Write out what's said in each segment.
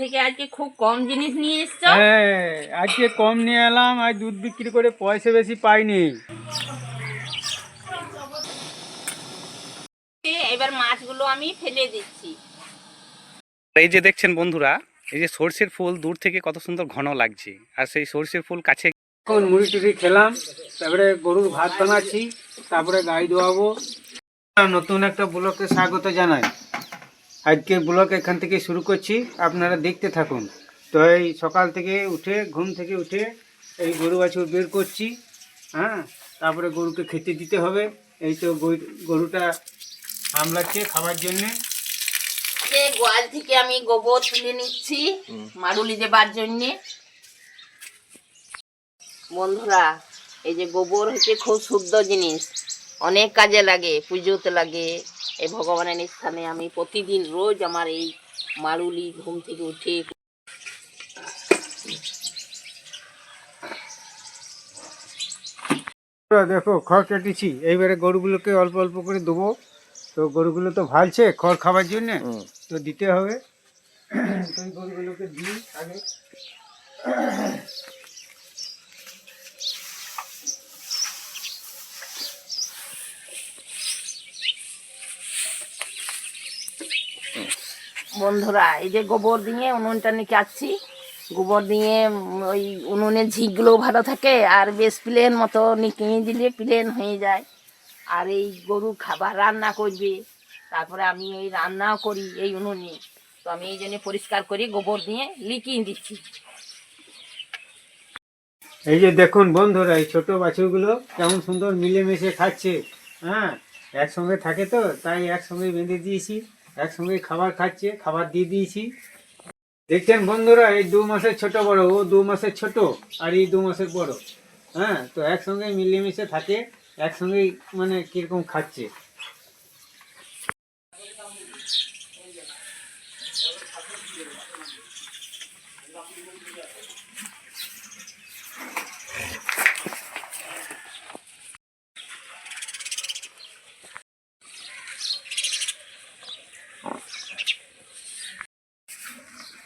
থেকে আজকে খুব কম জিনিস নিয়ে এসছো? হ্যাঁ আজকে কম নিয়ে এলাম আর দুধ বিক্রি করে পয়সা বেশি পাইনি। এবার মাছগুলো আমি ফেলে দিচ্ছি। এই যে দেখছেন বন্ধুরা এই যে সর্ষের ফুল দূর থেকে কত সুন্দর ঘন লাগছে আর সেই সর্ষের ফুল কাছে এখন মুড়ি টুড়ি খেলাম তারপরে গরুর ভাত বানাচ্ছি তারপরে গাই দোয়াবো নতুন একটা ব্লকে স্বাগত জানাই। আজকে ব্লক এখান থেকে শুরু করছি। আপনারা দেখতে থাকুন। তো এই সকাল থেকে উঠে, ঘুম থেকে উঠে এই গরু বাছুর বের করছি হ্যাঁ? তারপরে গরুকে খেতে দিতে হবে। এই তো গরু- গরুটা হামলাচ্ছে খাবার জন্যে। গোয়াল থেকে আমি গোবর তুলে নিচ্ছি, মারুলি দেবার জন্যে। বন্ধুরা, এই যে গোবর হচ্ছে খুব শুদ্ধ জিনিস। অনেক কাজে লাগে, পুজোতে লাগে। এই ভগবানের স্থানে আমি প্রতিদিন রোজ আমার এই মারুলি ঘুম থেকে উঠে দেখো খড় কেটেছি। এইবারে গরুগুলোকে অল্প অল্প করে দেবো। তো গরুগুলো তো ভালছে খড় খাবার জন্য। তো দিতে হবে। তো গরুগুলোকে দিই আগে। বন্ধুরা, এই যে গোবর দিয়ে উনুনটা নিকাচ্ছি। গোবর দিয়ে ওই উনুনের ঝিকগুলোও ভালো থাকে আর বেশ প্লেন মতো নিকিয়ে দিলে প্লেন হয়ে যায়। আর এই গরু খাবার রান্না করবে। তারপরে আমি ওই রান্নাও করি এই উনুনে। তো আমি এই জন্য পরিষ্কার করি গোবর দিয়ে লিকিয়ে দিচ্ছি। এই যে দেখুন বন্ধুরা, এই ছোট বাছুরগুলো কেমন সুন্দর মিলেমিশে খাচ্ছে। হ্যাঁ একসঙ্গে থাকে তো, তাই একসঙ্গে বেঁধে দিয়েছি। একসঙ্গে খাবার খাচ্ছে, খাবার দিয়ে দিয়েছি। দেখছেন বন্ধুরা, এই দু মাসের ছোট বড়, ও দু মাসের ছোট আর এই দু মাসের বড়। হ্যাঁ তো একসঙ্গে মিলেমিশে থাকে, একসঙ্গেই মানে কীরকম খাচ্ছে।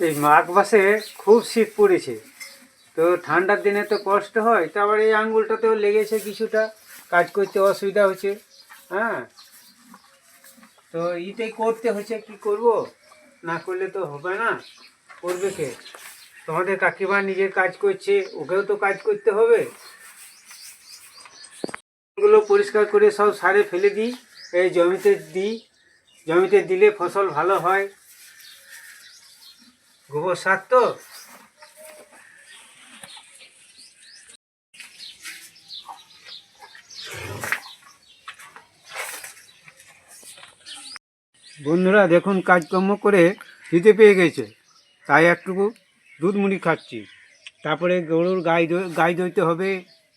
এই মাঘ মাসে খুব শীত পড়েছে। তো ঠান্ডার দিনে তো কষ্ট হয় তারপরে এই আঙ্গুলটাতেও লেগেছে কিছুটা, কাজ করতে অসুবিধা হচ্ছে হ্যাঁ। তো ইটাই করতে হচ্ছে, কি করব? না করলে তো হবে না, করবে কে? তোমাদের কাকিমা নিজের কাজ করছে, ওকেও তো কাজ করতে হবে। এগুলো পরিষ্কার করে সব সারে ফেলে দিই, এই জমিতে দিই, জমিতে দিলে ফসল ভালো হয়। গোবর সার তো। বন্ধুরা, দেখুন কাজকর্ম করে দিতে পেয়ে গেছে। তাই একটুকু দুধ মুড়ি খাচ্ছি। তারপরে গরুর গাই গাই দইতে হবে,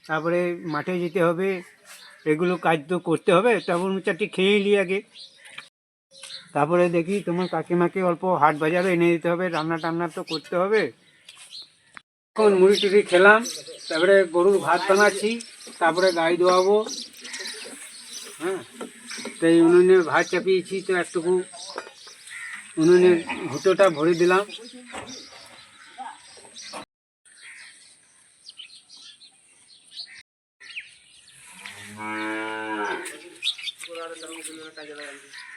তারপরে মাঠে যেতে হবে। এগুলো কাজ তো করতে হবে। তারপর চারটি খেয়ে নিই আগে। তারপরে দেখি তোমার কাকিমাকে অল্প হাট বাজারও এনে দিতে হবে, রান্না টান্না তো করতে হবে। এখন মুড়ি টুড়ি খেলাম, তারপরে গরুর ভাত বানাচ্ছি, তারপরে গাই দোয়াবো। হ্যাঁ তো এই উনুনে ভাত চাপিয়েছি, তো একটুকু উনুনের ভুটোটা ভরে দিলাম। এখন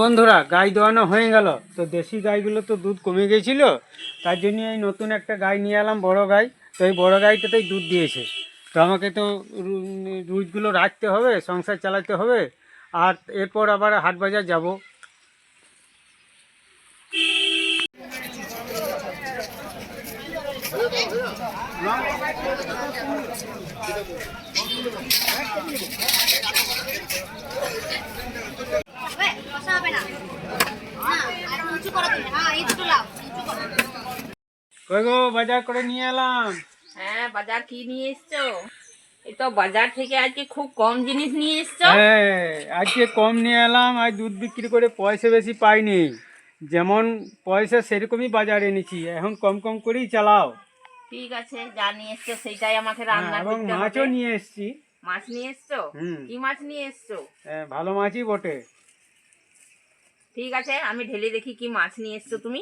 বন্ধুরা, গাই দোয়ানো হয়ে গেল। তো দেশি গাইগুলো তো দুধ কমে গেছিল, তার জন্য এই নতুন একটা গাই নিয়ে এলাম, বড় গাই। তো এই বড় গাইটাতেই দুধ দিয়েছে। তো আমাকে তো রুজগুলো রাখতে হবে, সংসার চালাতে হবে, আর এরপর আবার হাট বাজার যাব। কই গো বাজার করে নিয়ে এলাম। হ্যাঁ বাজার কি নিয়ে এসছো? এই তো বাজার থেকে আজকে খুব কম জিনিস নিয়ে এসছো। হ্যাঁ আজকে কম নিয়ে এলাম আর দুধ বিক্রি করে পয়সা বেশি পাইনি। যেমন পয়সা সেরকমই বাজার এনেছি এখন কম কম করেই চালাও। ঠিক আছে যা নিয়ে এসছো সেটাই আমাকে হ্যাঁ, রান্না এবং করতে মাছও নিয়ে এসছি। মাছ নিয়ে এসছো? হুম। কি মাছ নিয়ে এসছো? হ্যাঁ, ভালো মাছই বটে। ঠিক আছে আমি ঢেলে দেখি কি মাছ নিয়ে এসছো তুমি।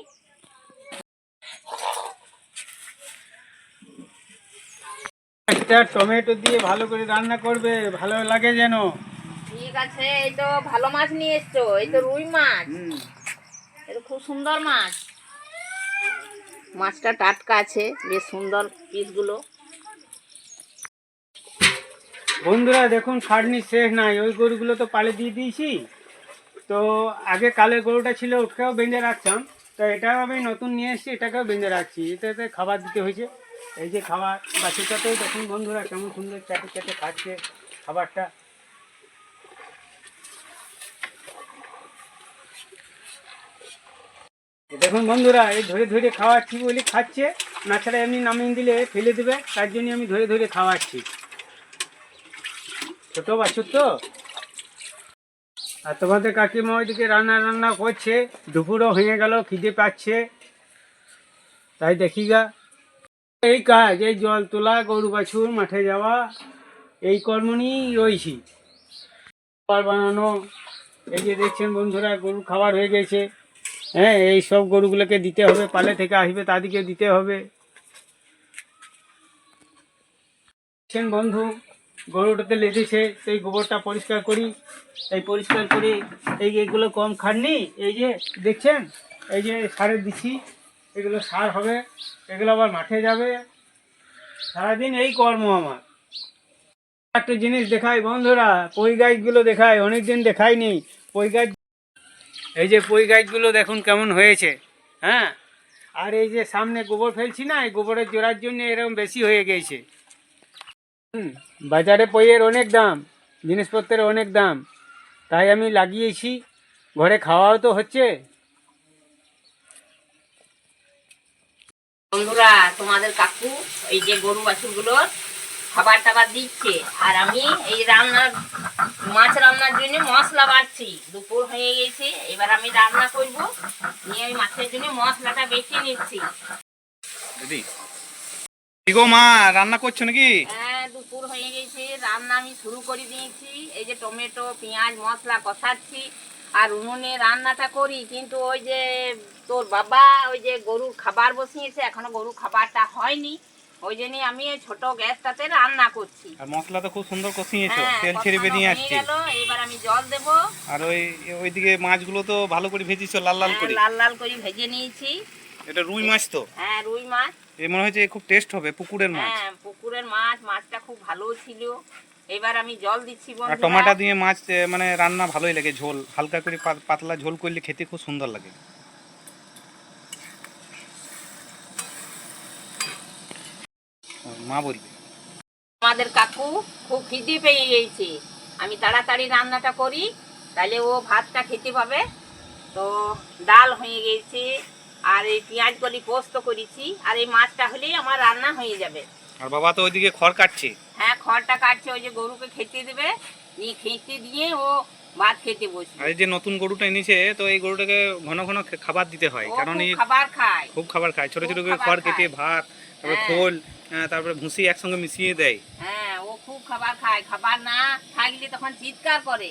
একটা টমেটো দিয়ে ভালো করে রান্না করবে ভালো লাগে যেন। ঠিক আছে এই তো ভালো মাছ নিয়ে এসছো এই তো রুই মাছ। হুম। এটা খুব সুন্দর মাছ। মাছটা টাটকা আছে, বেশ সুন্দর পিসগুলো। বন্ধুরা, দেখুন, খাটনি শেষ নাই। ওই গরুগুলো তো পালে দিয়ে দিয়েছি। তো আগে কালের গরুটা ছিল ওটাকেও বেঁধে রাখতাম। তো এটাও আমি নতুন নিয়ে এসেছি, এটাকেও বেঁধে রাখছি। এটাতে খাবার দিতে হয়েছে। এই যে খাবার বাচ্চাটাতেও দেখুন বন্ধুরা, কেমন সুন্দর চাটে চাটে খাচ্ছে খাবারটা। দেখুন বন্ধুরা, এই ধরে ধরে খাওয়াচ্ছি বলে খাচ্ছে, না ছাড়া এমনি নামিয়ে দিলে ফেলে দেবে, তার জন্য আমি ধরে ধরে খাওয়াচ্ছি। ছোট বাছুর তো? আর তোমাদের কাকিমা ওইদিকে রান্না রান্না করছে, দুপুরও হয়ে গেল, খিদে পাচ্ছে। তাই দেখি গা। এই কাজ, এই জল তোলা, গরু বাছুর, মাঠে যাওয়া, এই কর্ম নিয়েই রয়েছি। খাবার বানানো, এই যে দেখছেন বন্ধুরা, গরু খাবার হয়ে গেছে। হ্যাঁ এই সব গরুগুলোকে দিতে হবে, পালে থেকে আসবে, তাদেরকে দিতে হবে। বন্ধু, গরুটাতে লেগেছে, সেই গোবরটা পরিষ্কার করি, এই পরিষ্কার করে এই এগুলো কম খাননি, এই যে দেখছেন, এই যে সারের দিচ্ছি এগুলো সার হবে, এগুলো আবার মাঠে যাবে। সারাদিন এই কর্ম আমার। একটা জিনিস দেখাই বন্ধুরা পই গাছগুলো দেখাই, অনেকদিন দেখাইনি পই গাছ এই যে পই গাছগুলো দেখুন কেমন হয়েছে হ্যাঁ? আর এই যে সামনে গোবর ফেলছি না, এই গোবরের জোড়ার জন্য এরকম বেশি হয়ে গেছে। বাজারে পইয়ের অনেক দাম, জিনিসপত্রের অনেক দাম, তাই আমি লাগিয়েছি। ঘরে খাওয়াও তো হচ্ছে। বন্ধুরা, তোমাদের কাকু, এই যে গরু বাছুরগুলোর খাবার টাবার দিচ্ছে। আর আমি এই রান্নার মাছ রান্নার জন্য মশলা বাড়ছি। দুপুর হয়ে গেছে এবার আমি রান্না করব। নিয়ে আমি মাছের জন্য মশলাটা বেছে নিচ্ছি। দিদি। কি গো মা রান্না করছ নাকি? হ্যাঁ দুপুর হয়ে গেছে রান্না আমি শুরু করে দিয়েছি। এই যে টমেটো পেঁয়াজ মশলা কষাচ্ছি আর উনুনে রান্নাটা করি। কিন্তু ওই যে তোর বাবা ওই যে গরুর খাবার বসিয়েছে এখনও গরু খাবারটা হয়নি। ওই জন্যই আমি এই ছোট গ্যাসটাতে রান্না করছি। আর মশলা তো খুব সুন্দর কষিয়েছো হ্যাঁ, তেল ছেড়ে কষানো বেরিয়ে আসছে। এবার আমি জল দেব। আর ওই ওইদিকে মাছগুলো তো ভালো করে ভেজেছো লাল লাল হ্যাঁ, করে। লাল লাল করে ভেজে নিয়েছি। এটা রুই মাছ তো? হ্যাঁ রুই মাছ। এ মনে হচ্ছে খুব টেস্ট হবে পুকুরের মাছ। হ্যাঁ পুকুরের মাছ মাছটা খুব ভালো ছিল। এবার আমি জল দিচ্ছি আর বন্ধুরা। টমাটা দিয়ে মাছ মানে রান্না ভালোই লাগে ঝোল। হালকা করে পাতলা ঝোল করলে খেতে খুব সুন্দর লাগে। মা বলবে। আমাদের কাকু খুব খিদে পেয়ে গেছে। আমি তাড়াতাড়ি রান্নাটা করি তাহলে ও ভাতটা খেতে পাবে। তো ডাল হয়ে গেছে আর এই পেঁয়াজ করি পোস্ত করেছি আর এই মাছটা হলেই আমার রান্না হয়ে যাবে। আর বাবা তো ওইদিকে খড় কাটছে। হ্যাঁ খড়টা কাটছে ওই যে গরুকে খেতে দেবে নিয়ে খেতে দিয়ে ও ভাত খেতে বসবে। আর এই যে নতুন গরুটা এনেছে তো এই গরুটাকে ঘন ঘন খে- খাবার দিতে হয় ও কারণ খুব খাবার খায়। খুব খাবার খায় ছোট ছোট খুব করে খাবার খড় কেটে ভাত তারপরে হ্যাঁ। খোল তারপরে ভুসি একসঙ্গে মিশিয়ে দেয়। হ্যাঁ ও খুব খাবার খায়। খাবার না থাকলে তখন চিৎকার করে।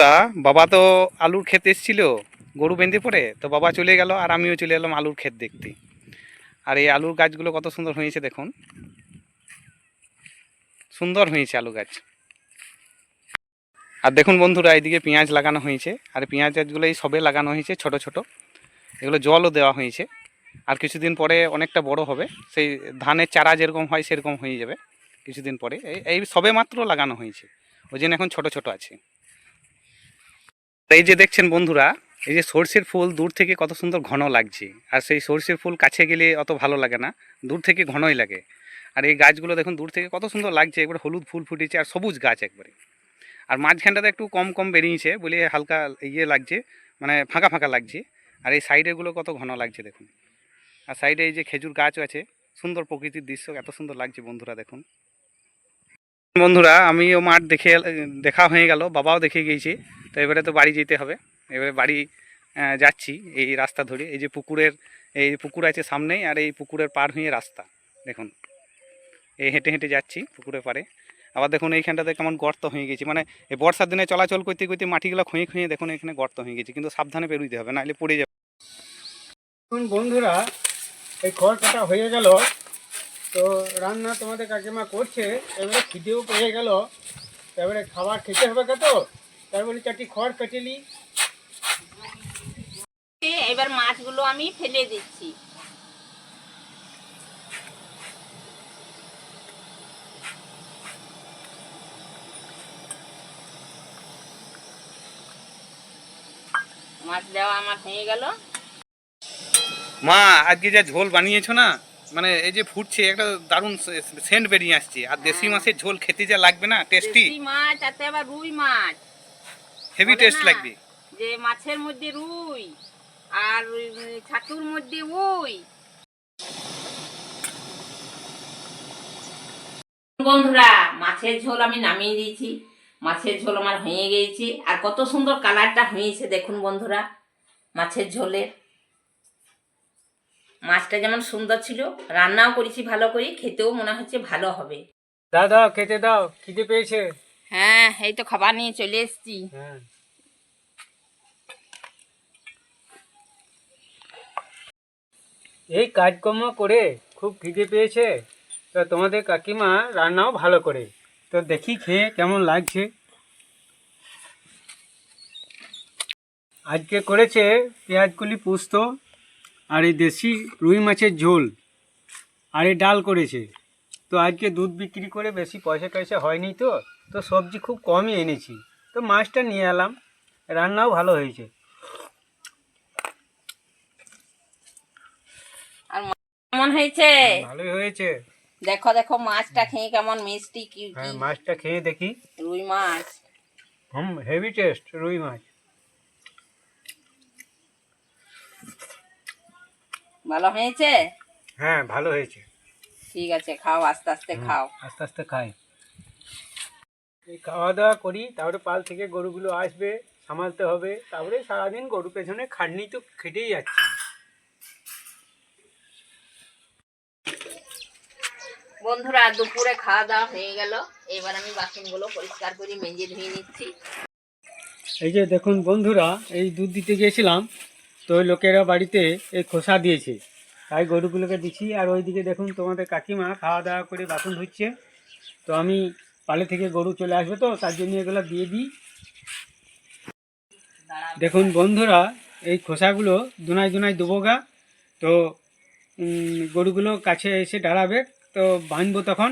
তা বাবা তো আলুর ক্ষেত এসেছিল গরু বেঁধে পড়ে তো বাবা চলে গেল আর আমিও চলে এলাম আলুর ক্ষেত দেখতে। আর এই আলুর গাছগুলো কত সুন্দর হয়েছে দেখুন। সুন্দর হয়েছে আলু গাছ। আর দেখুন বন্ধুরা এইদিকে পেঁয়াজ লাগানো হয়েছে। আর পেঁয়াজ গাছগুলো এই সবে লাগানো হয়েছে ছোট ছোট। এগুলো জলও দেওয়া হয়েছে। আর কিছুদিন পরে অনেকটা বড় হবে। সেই ধানের চারা যেরকম হয় সেরকম হয়ে যাবে কিছুদিন পরে। এই সবে মাত্র লাগানো হয়েছে। ওই জন্য এখন ছোট ছোট আছে। এই যে দেখছেন বন্ধুরা, এই যে সর্ষের ফুল দূর থেকে কত সুন্দর ঘন লাগছে। আর সেই সর্ষের ফুল কাছে গেলে অত ভালো লাগে না। দূর থেকে ঘনই লাগে। আর এই গাছগুলো দেখুন, দূর থেকে কত সুন্দর লাগছে। একবারে হলুদ ফুল ফুটেছে আর সবুজ গাছ একবারে। আর মাঝখানটাতে একটু কম কম বেরিয়েছে বলে হালকা ইয়ে লাগছে মানে ফাঁকা ফাঁকা লাগছে। আর এই সাইডেগুলো কত ঘন লাগছে দেখুন। আর সাইডে এই যে খেজুর গাছও আছে, সুন্দর প্রকৃতির দৃশ্য, এত সুন্দর লাগছে বন্ধুরা দেখুন। বন্ধুরা, আমিও মাঠ দেখে, দেখা হয়ে গেল, বাবাও দেখে গিয়েছি, তো এবারে তো বাড়ি যেতে হবে। এবারে বাড়ি যাচ্ছি এই রাস্তা ধরে, এই যে পুকুরের, এই পুকুর আছে সামনেই, আর এই পুকুরের পার হয়ে রাস্তা, দেখুন। এই হেঁটে হেঁটে যাচ্ছি পুকুরের পাড়ে। আবার দেখুন এইখানটাতে কেমন গর্ত হয়ে গেছে মানে এই বর্ষার দিনে চলাচল করতে করতে মাটিগুলো খুঁয়ে খুঁয়ে দেখুন এখানে গর্ত হয়ে গেছে, কিন্তু সাবধানে পেরোইতে হবে না নাহলে পড়ে যাবে। বন্ধুরা এই খড় কাটা হয়ে গেল। তো রান্না তোমাদের কাকিমা করছে, এবারে খিদেও পেয়ে গেল। এবারে খাবার খেতে হবে তো তারপরে চারটি খড় কেটে এবার মাছগুলো আমি ফেলে দিচ্ছি। মাছ দেওয়া আমার হয়ে গেল। মা আজকে যা ঝোল বানিয়েছো না মানে এই যে ফুটছে একটা দারুণ সেন্ট বেরিয়ে আসছে। আর দেশি মাছের ঝোল খেতে যা লাগবে না টেস্টি মাছ তাতে আবার রুই মাছ। হেভি টেস্ট লাগবে। যে মাছের মধ্যে রুই আর ছাতুর মধ্যে ওই বন্ধুরা মাছের ঝোল আমি নামিয়ে দিয়েছি। মাছের ঝোল আমার হয়ে গিয়েছে। আর কত সুন্দর কালারটা হয়েছে দেখুন বন্ধুরা মাছের ঝোলের। মাছটা যেমন সুন্দর ছিল রান্নাও করেছি ভালো করে খেতেও মনে হচ্ছে ভালো হবে। দাদা দাও খেতে দাও খিদে পেয়েছে? হ্যাঁ এই তো খাবার নিয়ে চলে এসেছি। হ্যাঁ। এই কাজকর্ম করে খুব খিদে পেয়েছে। তো তোমাদের কাকিমা রান্নাও ভালো করে। তো দেখি খেয়ে কেমন লাগছে। আজকে করেছে পেঁয়াজগুলি পোস্ত। আর এই দেশি রুই মাছের ঝোল আর এই ডাল করেছে। তো আজকে দুধ বিক্রি করে বেশি পয়সা টয়সা হয়নি তো তো সবজি খুব কমই এনেছি। তো মাছটা নিয়ে এলাম রান্নাও ভালো হয়েছে। আর কেমন হয়েছে? ভালোই হয়েছে। দেখো দেখো মাছটা খেয়ে কেমন মিষ্টি কি কি? হ্যাঁ মাছটা খেয়ে দেখি। রুই মাছ। হুম হেভি টেস্ট রুই মাছ। ভালো হয়েছে? হ্যাঁ ভালো হয়েছে। ঠিক আছে খাও আস্তে আস্তে খাও। আস্তে আস্তে খাই। এই খাওয়া দাওয়া করি তারপরে পাল থেকে গরুগুলো আসবে সামালতে হবে। তারপরে সারাদিন গরু পেছনে খাটনি তো খেটেই যাচ্ছে। বন্ধুরা দুপুরে খাওয়া দাওয়া হয়ে গেল। এবার আমি বাসনগুলো পরিষ্কার করে মেজে ধুয়ে নিচ্ছি। এই যে দেখুন বন্ধুরা এই দুধ দিতে গিয়েছিলাম। তো ওই লোকেরা বাড়িতে এই খোসা দিয়েছে। তাই গরুগুলোকে দিচ্ছি। আর ওইদিকে দেখুন তোমাদের কাকিমা খাওয়া দাওয়া করে বাসন ধুচ্ছে। তো আমি পালে থেকে গরু চলে আসবে তো, তার জন্য এগুলো দিয়ে দিই। দেখুন বন্ধুরা, এই খোসাগুলো দুনায় দুনায় গা। তো গরুগুলো কাছে এসে দাঁড়াবে। তো বাঁধবো তখন।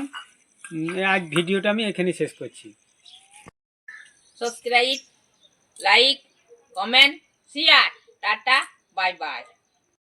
আজ ভিডিওটা আমি এখানে শেষ করছি। Subscribe like comment share tata bye by